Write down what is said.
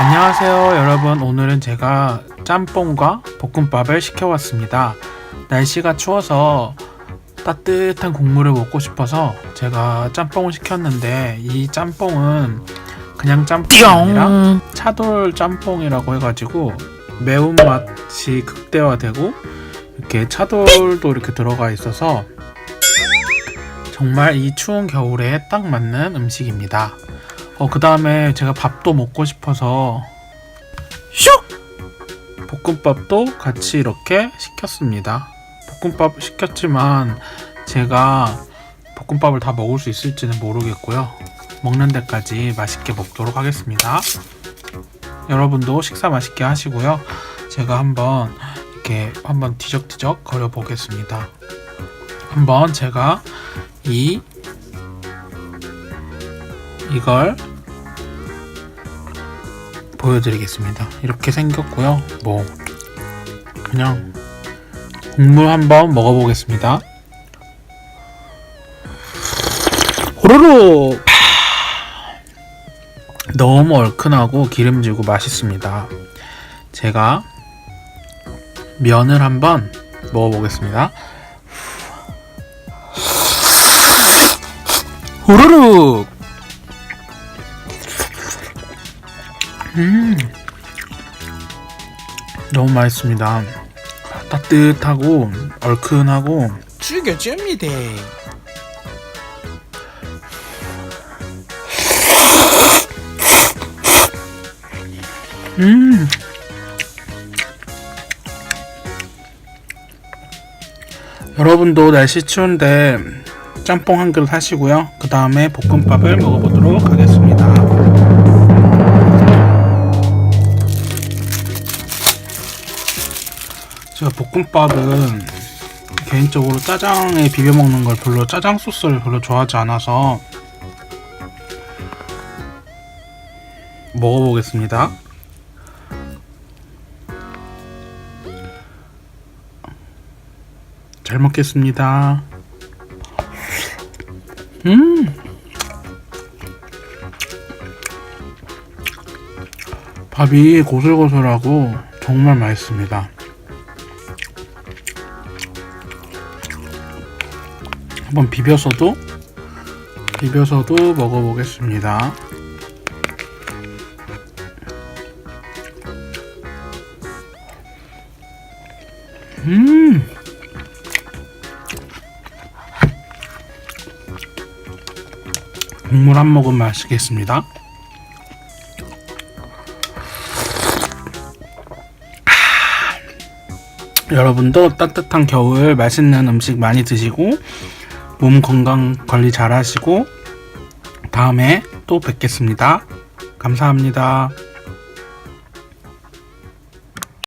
안녕하세요 여러분. 오늘은 제가 짬뽕과 볶음밥을 시켜왔습니다. 날씨가 추워서 따뜻한 국물을 먹고 싶어서 제가 짬뽕을 시켰는데 이 짬뽕은 그냥 짬뽕이 아니라 차돌 짬뽕이라고 해가지고 매운맛이 극대화되고 이렇게 차돌도 이렇게 들어가 있어서 정말 이 추운 겨울에 딱 맞는 음식입니다. 어, 그 다음에 제가 밥도 먹고 싶어서 슉! 볶음밥도 같이 이렇게 시켰습니다. 볶음밥 시켰지만 제가 볶음밥을 다 먹을 수 있을지는 모르겠고요. 먹는 데까지 맛있게 먹도록 하겠습니다. 여러분도 식사 맛있게 하시고요. 제가 한번 이렇게 한번 뒤적뒤적 거려 보겠습니다. 한번 제가 이 이걸 보여드리겠습니다. 이렇게 생겼고요. 뭐 그냥 국물 한번 먹어보겠습니다. 호로록 너무 얼큰하고 기름지고 맛있습니다. 제가 면을 한번 먹어보겠습니다. 호로록 음 너무 맛있습니다. 따뜻하고 얼큰하고 죽여줍니다. 음 여러분도 날씨 추운데 짬뽕 한 그릇 하시고요. 그 다음에 볶음밥을 먹어보도록 하겠습니다. 제가 볶음밥은 개인적으로 짜장에 비벼 먹는 걸 별로 짜장 소스를 별로 좋아하지 않아서 먹어보겠습니다. 잘 먹겠습니다. 음. 밥이 고슬고슬하고 정말 맛있습니다. 한번 비벼서도 비벼서도 먹어보겠습니다. 음. 국물 한 모금 마시겠습니다. 여러분도 따뜻한 겨울 맛있는 음식 많이 드시고 몸 건강 관리 잘 하시고 다음에 또 뵙겠습니다. 감사합니다.